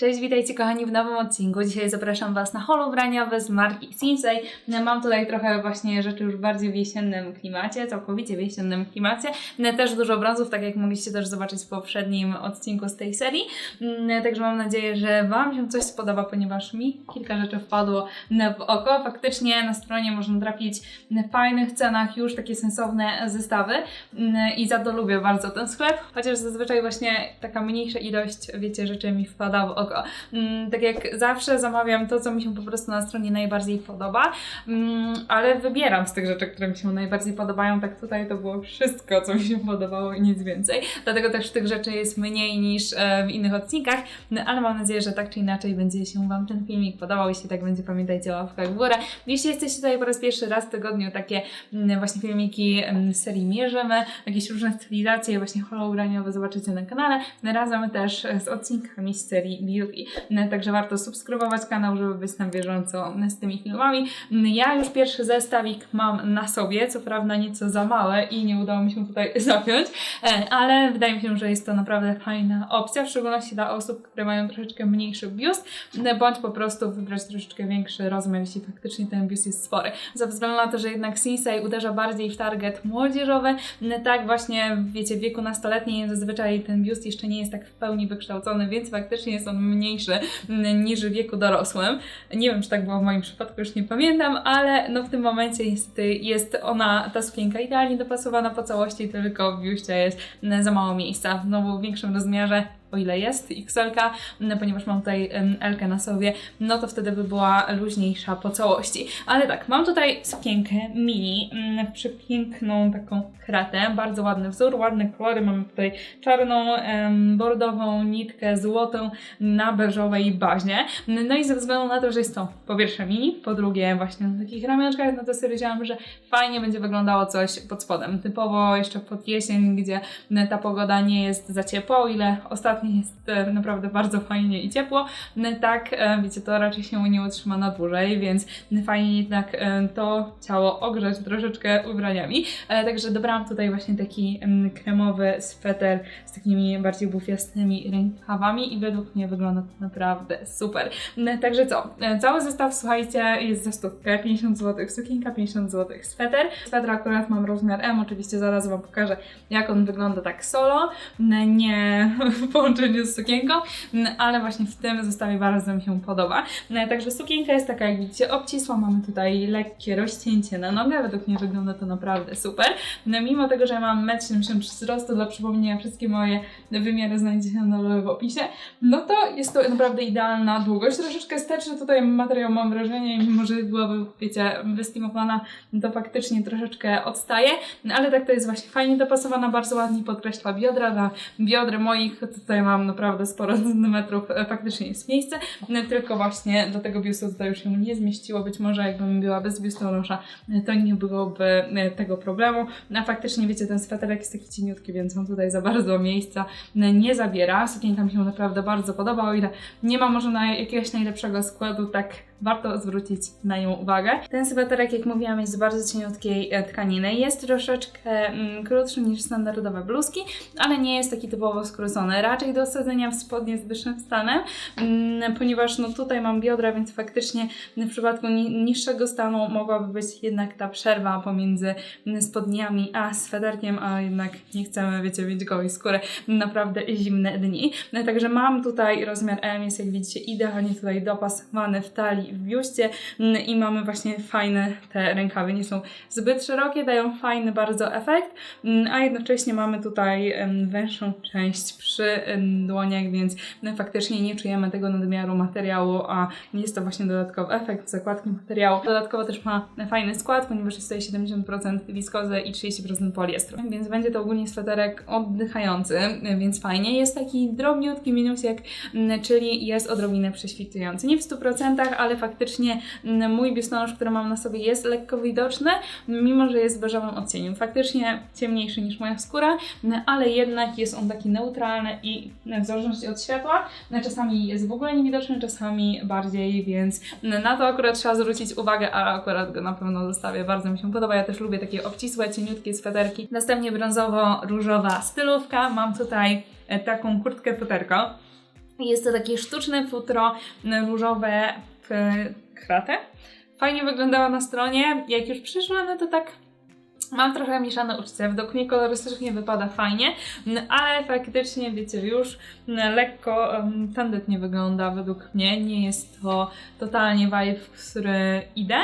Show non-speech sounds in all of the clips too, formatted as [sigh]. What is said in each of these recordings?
Cześć, witajcie kochani w nowym odcinku. Dzisiaj zapraszam Was na holo ubraniowe z marki Sinsei. Mam tutaj trochę właśnie rzeczy już bardziej w jesiennym klimacie, całkowicie w jesiennym klimacie. Też dużo obrazów, tak jak mogliście też zobaczyć w poprzednim odcinku z tej serii. Także mam nadzieję, że Wam się coś spodoba, ponieważ mi kilka rzeczy wpadło w oko. Faktycznie na stronie można trafić w fajnych cenach już takie sensowne zestawy i za to lubię bardzo ten sklep, chociaż zazwyczaj właśnie taka mniejsza ilość, wiecie, rzeczy mi wpada w oko. Mm, Tak jak zawsze zamawiam to, co mi się po prostu na stronie najbardziej podoba, mm, ale wybieram z tych rzeczy, które mi się najbardziej podobają. Tak tutaj to było wszystko, co mi się podobało i nic więcej. Dlatego też tych rzeczy jest mniej niż e, w innych odcinkach, no, ale mam nadzieję, że tak czy inaczej będzie się Wam ten filmik podobał. Jeśli tak będzie, pamiętajcie o łapkach w górę. Jeśli jesteście tutaj po raz pierwszy raz w tygodniu, takie mm, właśnie filmiki z serii Mierzymy, jakieś różne stylizacje, właśnie holograniowe zobaczycie na kanale, razem też z odcinkami z serii Beauty. No, Także warto subskrybować kanał, żeby być na bieżąco z tymi filmami. Ja już pierwszy zestawik mam na sobie, co prawda nieco za małe i nie udało mi się tutaj [laughs] zapiąć, e, ale wydaje mi się, że jest to naprawdę fajna opcja, w szczególności dla osób, które mają troszeczkę mniejszy biust, bądź po prostu wybrać troszeczkę większy rozmiar, jeśli faktycznie ten biust jest spory. Ze względu na to, że jednak Sinsei uderza bardziej w target młodzieżowy, tak właśnie, wiecie, w wieku nastoletnim zazwyczaj ten biust jeszcze nie jest tak w pełni wykształcony, więc faktycznie jest on mniejszy niż w wieku dorosłym. Nie wiem, czy tak było w moim przypadku, już nie pamiętam, ale no w tym momencie niestety jest ona, ta sukienka idealnie dopasowana po całości, tylko w biuście jest za mało miejsca. Znowu w większym rozmiarze o ile jest xl no, ponieważ mam tutaj L na sobie, no to wtedy by była luźniejsza po całości. Ale tak, mam tutaj sukienkę mini, mm, przepiękną taką kratę, bardzo ładny wzór, ładne kolory, mamy tutaj czarną, bordową nitkę złotą na beżowej bazie. No i ze względu na to, że jest to po pierwsze mini, po drugie właśnie na takich ramionczkach, no to stwierdziłam, że fajnie będzie wyglądało coś pod spodem. Typowo jeszcze pod jesień, gdzie ta pogoda nie jest za ciepła, o ile ostatnio jest e, naprawdę bardzo fajnie i ciepło, tak e, wiecie, to raczej się nie utrzyma na dłużej, więc fajnie jednak e, to ciało ogrzać troszeczkę ubraniami. Także dobrałam tutaj właśnie taki kremowy sweter z takimi bardziej bufiastymi rękawami i według mnie wygląda to naprawdę super. Także co, cały zestaw, słuchajcie, jest za stówkę, 50 zł sukienka, 50 zł sweter. Sweter akurat mam rozmiar M, oczywiście zaraz Wam pokażę, jak on wygląda tak solo, nie [laughs] po połączeniu z sukienką, mm, ale właśnie w tym zestawie bardzo mi się podoba. No, także sukienka jest taka, jak widzicie, obcisła. Mamy tutaj lekkie rozcięcie na nogę. Według mnie wygląda to naprawdę super. No, mimo tego, że mam 1,73 m wzrostu, dla przypomnienia wszystkie moje wymiary znajdziecie na dole w opisie, no to jest to naprawdę idealna długość. Troszeczkę steczny tutaj materiał mam wrażenie mimo, że byłaby, wiecie, wystimowana, to faktycznie troszeczkę odstaje, ale tak to jest właśnie fajnie dopasowana, bardzo ładnie podkreśla biodra. Dla biodry moich tutaj tutaj mam naprawdę sporo [laughs] centymetrów, e, faktycznie jest miejsce, e, tylko właśnie do tego biustu tutaj już się nie zmieściło. Być może jakbym była bez biustonosza, e, to nie byłoby tego problemu. A faktycznie, wiecie, ten sweterek jest taki cieniutki, więc on tutaj za bardzo miejsca nie zabiera. Sukienka mi się naprawdę bardzo podoba, o ile nie ma może na jakiegoś najlepszego składu, tak warto zwrócić na nią uwagę. Ten sweterek, jak mówiłam, jest z bardzo cieniutkiej tkaniny. Jest troszeczkę mm, krótszy niż standardowe bluzki, ale nie jest taki typowo skrócony. Raczej do osadzenia w spodnie z wyższym stanem, mm, ponieważ no tutaj mam biodra, więc faktycznie w przypadku niższego stanu mogłaby być jednak ta przerwa pomiędzy spodniami a swederkiem, a jednak nie chcemy, wiecie, mieć gołej skóry naprawdę zimne dni. No, także mam tutaj rozmiar M, jest jak widzicie idealnie tutaj dopasowany w talii, w biuście mm, i mamy właśnie fajne te rękawy, nie są zbyt szerokie, dają fajny bardzo efekt, mm, a jednocześnie mamy tutaj węższą część przy dłoniach, więc no, faktycznie nie czujemy tego nadmiaru materiału, a jest to właśnie dodatkowy efekt zakładki materiału. Dodatkowo też ma fajny skład, ponieważ jest tutaj 70% wiskozy i 30% poliestru, więc będzie to ogólnie sweterek oddychający, więc fajnie. Jest taki drobniutki minusek, czyli jest odrobinę prześwitujący. Nie w 100%, ale faktycznie mój biustonosz, który mam na sobie jest lekko widoczny, mimo że jest beżowym odcieniu. Faktycznie ciemniejszy niż moja skóra, ale jednak jest on taki neutralny i w zależności od światła. Czasami jest w ogóle niewidoczny, czasami bardziej, więc na to akurat trzeba zwrócić uwagę, a akurat go na pewno zostawię. Bardzo mi się podoba. Ja też lubię takie obcisłe, cieniutkie sweterki. Następnie brązowo-różowa stylówka. Mam tutaj e, taką kurtkę futerko Jest to takie sztuczne futro różowe kratę. Fajnie wyglądała na stronie. Jak już przyszła, no to tak Mam trochę mieszane uczucia, według mnie kolorystycznie wypada fajnie, ale faktycznie, wiecie, już lekko um, wygląda według mnie. Nie jest to totalnie vibe, w który idę,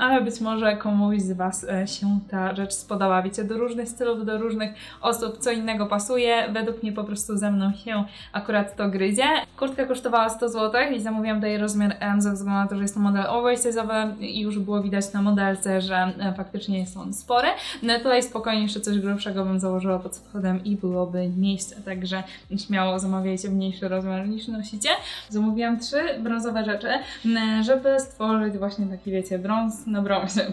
ale być może komuś z Was e, się ta rzecz spodoba. Wiecie, do różnych stylów, do różnych osób co innego pasuje. Według mnie po prostu ze mną się akurat to gryzie. Kurtka kosztowała 100 zł i zamówiłam tutaj rozmiar M ze względu na to, że jest to model oversize'owy i już było widać na modelce, że e, faktycznie jest on spory. No tutaj spokojnie jeszcze coś grubszego bym założyła pod spodem i byłoby miejsce, także śmiało zamawiajcie mniejszy rozmiar niż nosicie. Zamówiłam trzy brązowe rzeczy, m, żeby stworzyć właśnie taki, wiecie, brąz na brązie.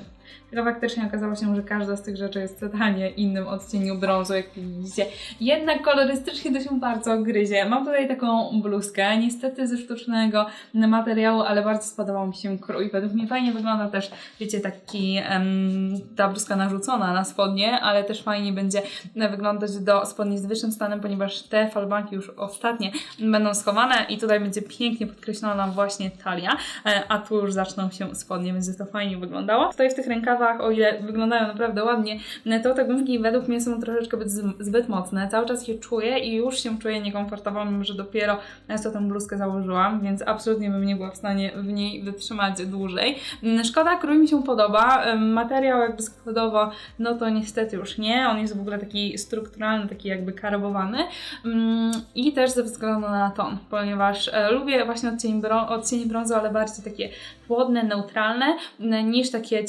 Tylko faktycznie okazało się, że każda z tych rzeczy jest totalnie innym odcieniu brązu, jak widzicie. Jednak kolorystycznie to się bardzo gryzie. Mam tutaj taką bluzkę, niestety ze sztucznego materiału, ale bardzo spodobał mi się krój. Według mnie fajnie wygląda też, wiecie, taki em, ta bluzka narzucona na spodnie, ale też fajnie będzie wyglądać do spodni z wyższym stanem, ponieważ te falbanki już ostatnie będą schowane i tutaj będzie pięknie podkreślona właśnie talia, e, a tu już zaczną się spodnie, będzie to fajnie wyglądało. Tutaj w tych rękawach, o ile wyglądają naprawdę ładnie, to te gumki według mnie są troszeczkę zbyt- mocne. Cały czas je czuję i już się czuję niekomfortowo, mimo że dopiero co tą bluzkę założyłam, więc absolutnie bym nie była w stanie w niej wytrzymać dłużej. Mm, Szkoda, krój mi się podoba. Materiał jakby składowo, no to niestety już nie. On jest w ogóle taki strukturalny, taki jakby karbowany. Ym, I też ze względu na ton, ponieważ e, lubię właśnie odcień, brą- odcień brązu, ale bardziej takie chłodne, neutralne, niż takie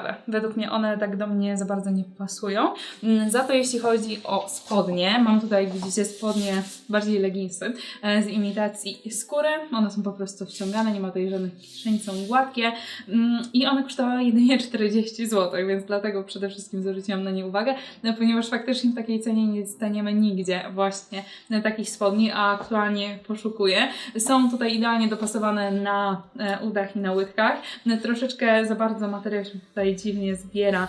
ciepło-rudawe. Według mnie one tak do mnie za bardzo nie pasują. Mm, Za to jeśli chodzi o spodnie, mam tutaj, widzicie, spodnie bardziej leginsy e, z imitacji skóry. One są po prostu wciągane, nie ma tutaj żadnych kieszeni, są gładkie Mm, i one kosztowały jedynie 40 zł, więc dlatego przede wszystkim zwróciłam na nie uwagę, no, ponieważ faktycznie w takiej cenie nie dostaniemy nigdzie właśnie e, takich spodni, a aktualnie poszukuję. Są tutaj idealnie dopasowane na e, udach i na łydkach. No, troszeczkę za bardzo materiał się tutaj dziwnie zbiera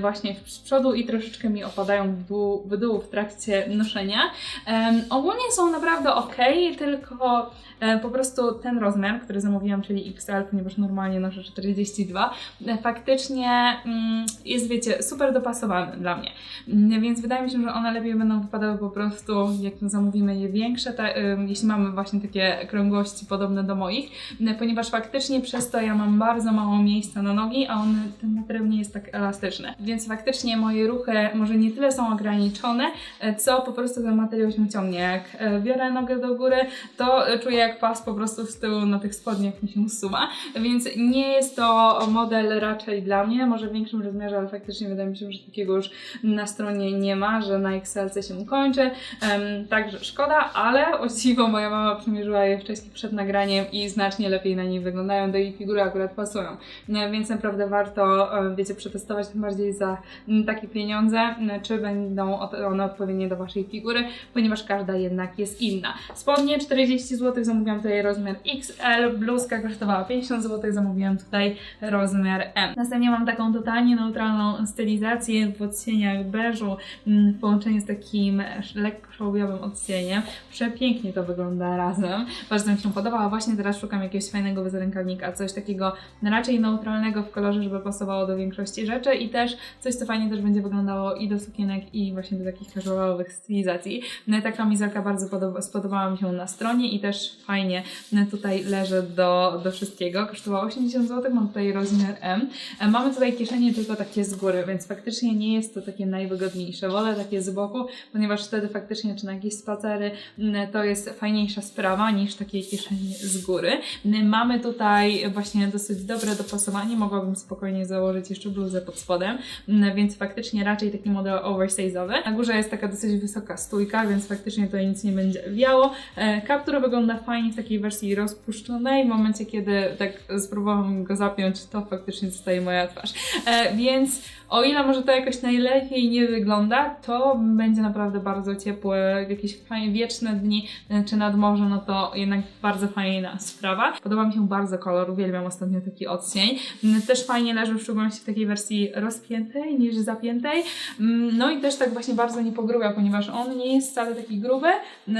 właśnie z przodu i troszeczkę mi opadają w dół w, dół w trakcie noszenia. Em, ogólnie są naprawdę ok, tylko e, po prostu ten rozmiar, który zamówiłam, czyli XL, ponieważ normalnie noszę 42, e, faktycznie mm, jest, wiecie, super dopasowany dla mnie. Mm, Więc wydaje mi się, że one lepiej będą wypadały po prostu, jak zamówimy je większe, ta, ym, jeśli mamy właśnie takie krągłości podobne do moich, m, ponieważ faktycznie przez to ja mam bardzo mało miejsca na nogi, a on, ten materiał nie jest tak elastyczny. Więc faktycznie moje ruchy może nie tyle są ograniczone, co po prostu ten materiał się ciągnie. Jak e, biorę nogę do góry, to czuję jak pas po prostu z tyłu na tych spodniach mi się usuwa, więc nie jest to model raczej dla mnie, może w większym rozmiarze, ale faktycznie wydaje mi się, że takiego już na stronie nie ma, że na XL się kończy, także szkoda, ale o dziwo moja mama przymierzyła je wcześniej przed nagraniem i znacznie lepiej na niej wyglądają, do jej figury akurat pasują, No, więc naprawdę warto, e, wiecie, przetestować tym bardziej za m, takie pieniądze, m, czy będą one odpowiednie do Waszej figury, ponieważ każda jednak jest inna. Spodnie 40 zł, zamówiłam tutaj rozmiar XL, bluzka kosztowała 50 zł, zamówiłam tutaj rozmiar M. Następnie mam taką totalnie neutralną stylizację w odcieniach beżu, m, w połączeniu z takim lekko szałwiowym odcieniem. Przepięknie to wygląda razem. Bardzo mi się podoba, a właśnie teraz szukam jakiegoś fajnego bezrękawnika, coś takiego raczej neutralnego w kolorze, żeby pasowało do większości rzeczy i też coś, co fajnie też będzie wyglądało i do sukienek i właśnie do takich casualowych stylizacji. No i ta kamizelka bardzo podoba, spodobała mi się na stronie i też fajnie no, tutaj leży do, do wszystkiego. Kosztowała 80 zł, mam tutaj rozmiar M. E, Mamy tutaj kieszenie tylko takie z góry, więc faktycznie nie jest to takie najwygodniejsze. Wolę takie z boku, ponieważ wtedy faktycznie czy na jakieś spacery to jest fajniejsza sprawa niż takie kieszenie z góry. Mamy tutaj właśnie dosyć dobre dopasowanie, mogłabym spokojnie założyć jeszcze bluzę pod spodem, więc faktycznie raczej taki model oversize'owy. Na górze jest taka dosyć wysoka stójka, więc faktycznie tutaj nic nie będzie wiało. E, Kaptur wygląda fajnie w takiej wersji rozpuszczonej. W momencie, kiedy tak spróbowałam go zapiąć, to faktycznie zostaje moja twarz. E, więc o ile może to jakoś najlepiej nie wygląda, to będzie naprawdę bardzo ciepłe, jakieś fajne, wieczne dni, e, czy nad morze, no to jednak bardzo fajna sprawa. Podoba mi się bardzo kolor, uwielbiam ostatnio taki odcień. M, Też fajnie leży w szczególności w takiej wersji rozpiętej niż zapiętej. Mm, No i też tak właśnie bardzo nie pogrubia, ponieważ on nie jest wcale taki gruby,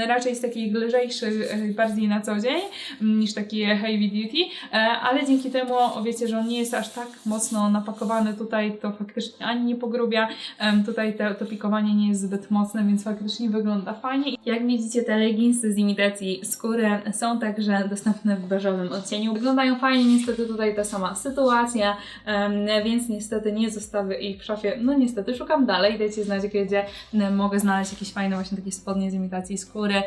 raczej jest taki lżejszy e, bardziej na co dzień mm, niż taki heavy duty, e, ale dzięki temu wiecie, że on nie jest aż tak mocno napakowany tutaj, to faktycznie ani nie pogrubia, tutaj te, to pikowanie nie jest zbyt mocne, więc faktycznie wygląda fajnie. Jak widzicie, te leginsy z imitacji skóry są także dostępne w beżowym odcieniu. Wyglądają fajnie, niestety tutaj ta sama sytuacja, więc niestety nie zostawię ich w szafie. No niestety szukam dalej, dajcie znać, gdzie mogę znaleźć jakieś fajne właśnie takie spodnie z imitacji skóry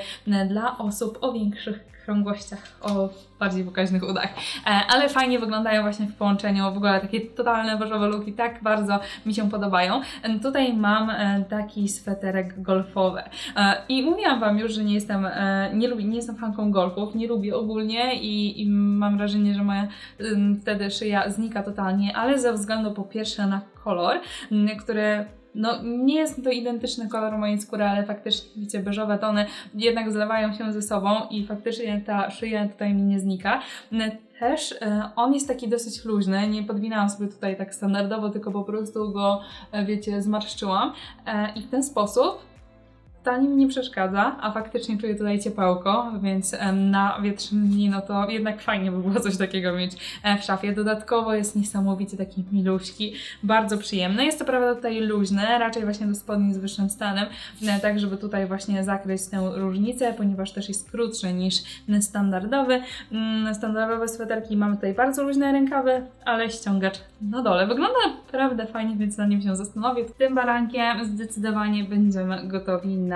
dla osób o większych krągłościach, o bardziej pokaźnych udach. E, ale fajnie wyglądają właśnie w połączeniu, w ogóle takie totalne beżowe looki, tak bardzo mi się podobają. E, Tutaj mam e, taki sweterek golfowy E, i mówiłam Wam już, że nie jestem, e, nie, lubię, nie jestem fanką golfów, nie lubię ogólnie i, i mam wrażenie, że moja ym, wtedy szyja znika totalnie, ale ze względu po pierwsze na kolor, który no, nie jest to identyczny kolor mojej skóry, ale faktycznie widzicie, beżowe tony jednak zlewają się ze sobą i faktycznie ta szyja tutaj mi nie znika. Też e, on jest taki dosyć luźny, nie podwinęłam sobie tutaj tak standardowo, tylko po prostu go, e, wiecie, zmarszczyłam e, i w ten sposób wcale mi nie przeszkadza, a faktycznie czuję tutaj ciepełko, więc na wietrznym no to jednak fajnie by było coś takiego mieć e, w szafie. Dodatkowo jest niesamowicie taki miluśki, bardzo przyjemny. Jest to prawda tutaj luźny, raczej właśnie do spodni z wyższym stanem, e, tak żeby tutaj właśnie zakryć tę różnicę, ponieważ też jest krótszy niż standardowy. Mm, Standardowe sweterki mamy tutaj bardzo luźne rękawy, ale ściągacz na dole. Wygląda naprawdę fajnie, więc na nim się zastanowię. Tym barankiem zdecydowanie będziemy gotowi na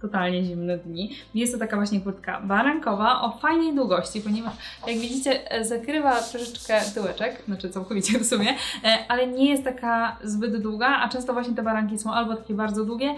totalnie zimne dni. Jest to taka właśnie kurtka barankowa o fajnej długości, ponieważ jak widzicie e, zakrywa troszeczkę tyłeczek, znaczy całkowicie w sumie, e, ale nie jest taka zbyt długa, a często właśnie te baranki są albo takie bardzo długie,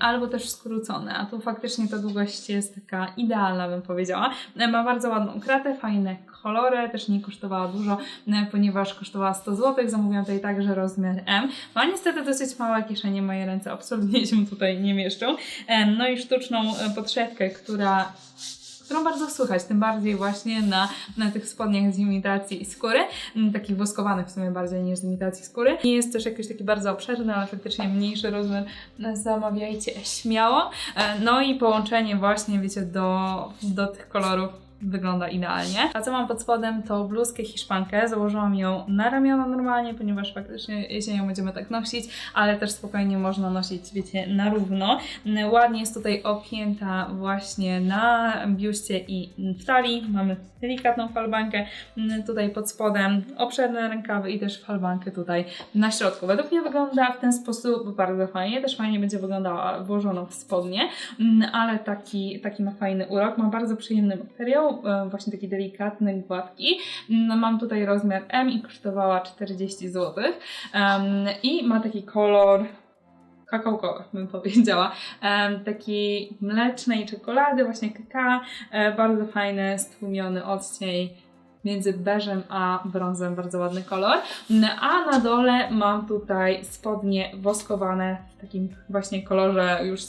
albo też skrócone, a tu faktycznie ta długość jest taka idealna, bym powiedziała. E, Ma bardzo ładną kratę, fajne kolory, też nie kosztowała dużo, e, ponieważ kosztowała 100 zł, zamówiłam tutaj także rozmiar M. Ma niestety dosyć małe kieszenie, moje ręce absolutnie się tutaj nie mieszczą. E, No i sztuczną e, podszewkę, która którą bardzo słychać, tym bardziej właśnie na, na tych spodniach z imitacji skóry, takich woskowanych w sumie bardziej niż z imitacji skóry. Nie jest też jakiś taki bardzo obszerny, ale faktycznie mniejszy rozmiar zamawiajcie śmiało. No i połączenie właśnie, wiecie, do, do tych kolorów wygląda idealnie. A co mam pod spodem to bluzkę hiszpankę. Założyłam ją na ramiona normalnie, ponieważ faktycznie jesienią będziemy tak nosić, ale też spokojnie można nosić, wiecie, na równo. Ładnie jest tutaj opięta właśnie na biuście i w talii. Mamy delikatną falbankę mm, tutaj pod spodem, obszerne rękawy i też falbankę tutaj na środku. Według mnie wygląda w ten sposób bardzo fajnie. Też fajnie będzie wyglądała włożoną w spodnie, mm, ale taki, taki ma fajny urok. Ma bardzo przyjemny materiał, e, właśnie taki delikatny, gładki. Mm, Mam tutaj rozmiar M i kosztowała 40 zł. I ma taki kolor kakałkowy, bym powiedziała. Em, taki mlecznej czekolady, właśnie kakao. E, bardzo fajny, stłumiony odcień między beżem a brązem, bardzo ładny kolor. Mm, A na dole mam tutaj spodnie woskowane w takim właśnie kolorze już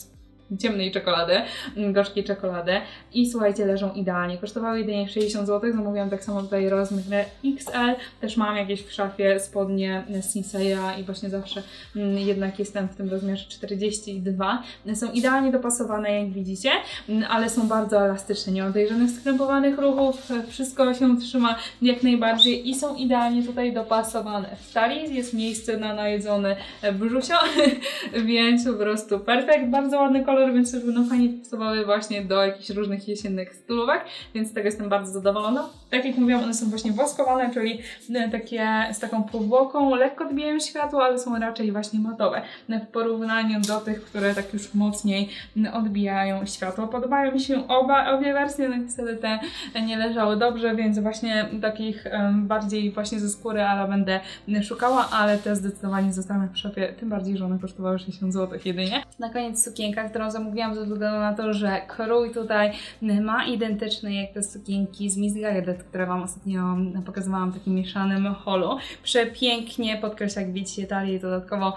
ciemnej czekolady, mm, gorzkiej czekolady. I słuchajcie, leżą idealnie. Kosztowały jedynie 60 zł, zamówiłam tak samo tutaj rozmiar XL, też mam jakieś w szafie spodnie Sinseya i właśnie zawsze mm, jednak jestem w tym rozmiarze 42. Są idealnie dopasowane, jak widzicie, mm, ale są bardzo elastyczne, nie mam tutaj żadnych skrępowanych ruchów, wszystko się trzyma jak najbardziej i są idealnie tutaj dopasowane. W talii jest miejsce na najedzone brzusio, [laughs] więc po prostu perfekt, bardzo ładny kolor, więc też będą fajnie pasowały właśnie do jakichś różnych jesiennych stylówek, więc z tego jestem bardzo zadowolona. Tak jak mówiłam, one są właśnie woskowane, czyli e, takie z taką powłoką, lekko odbijają światło, ale są raczej właśnie matowe w porównaniu do tych, które tak już mocniej odbijają światło. Podobają mi się oba, obie wersje, no niestety te nie leżały dobrze, więc właśnie takich bardziej właśnie ze skóry, ale będę szukała, ale te zdecydowanie zostały w szafie, tym bardziej, że one kosztowały 60 zł jedynie. Na koniec sukienka, którą zamówiłam ze względu na to, że krój tutaj ma identyczny jak te sukienki z Miss Guided, które Wam ostatnio pokazywałam w takim mieszanym holu. Przepięknie podkreśla, jak widzicie, talię dodatkowo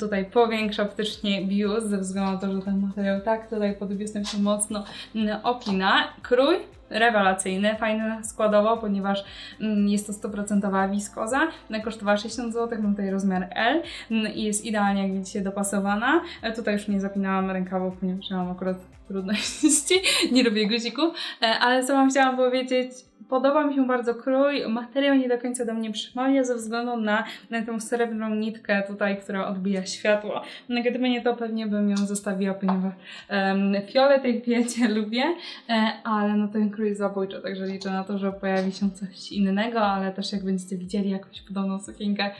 tutaj powiększa optycznie biust, ze względu na to, że ten materiał tak tutaj pod biustem się mocno mm, opina. Krój rewelacyjny, fajny składowo, ponieważ mm, jest to 100% wiskoza. Kosztowała 60 zł, mam tutaj rozmiar L mm, i jest idealnie, jak widzicie, dopasowana. E, Tutaj już nie zapinałam rękawów, ponieważ mam akurat trudności, [laughs] nie robię guzików, E, ale co Wam chciałam powiedzieć, podoba mi się bardzo krój, materiał nie do końca do mnie przemawia ze względu na, na tą srebrną nitkę tutaj, która odbija światło. No, Gdyby nie to, pewnie bym ją zostawiła, ponieważ um, fiolet, jak wiecie, [laughs] lubię, e, ale no ten krój zabójczy, także liczę na to, że pojawi się coś innego, ale też jak będziecie widzieli jakąś podobną sukienkę,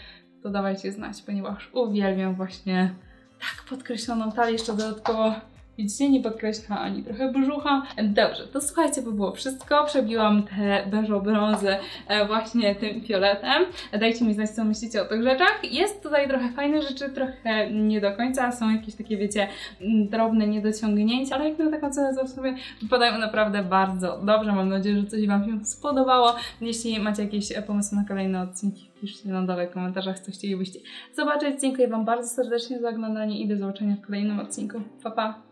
to dawajcie znać, ponieważ uwielbiam właśnie tak podkreśloną talię, jeszcze dodatkowo Widzicie, nie podkreśla ani trochę brzucha. Dobrze, to słuchajcie, by było wszystko. Przebiłam te beżo-brązy e, właśnie tym fioletem. Dajcie mi znać, co myślicie o tych rzeczach. Jest tutaj trochę fajne rzeczy, trochę nie do końca. Są jakieś takie, wiecie, mm, drobne niedociągnięcia, ale jak na taką cenę za sobie wypadają naprawdę bardzo dobrze. Mam nadzieję, że coś Wam się spodobało. Jeśli macie jakieś pomysły na kolejne odcinki, piszcie na dole w komentarzach, co chcielibyście zobaczyć. Dziękuję Wam bardzo serdecznie za oglądanie i do zobaczenia w kolejnym odcinku. Pa, pa!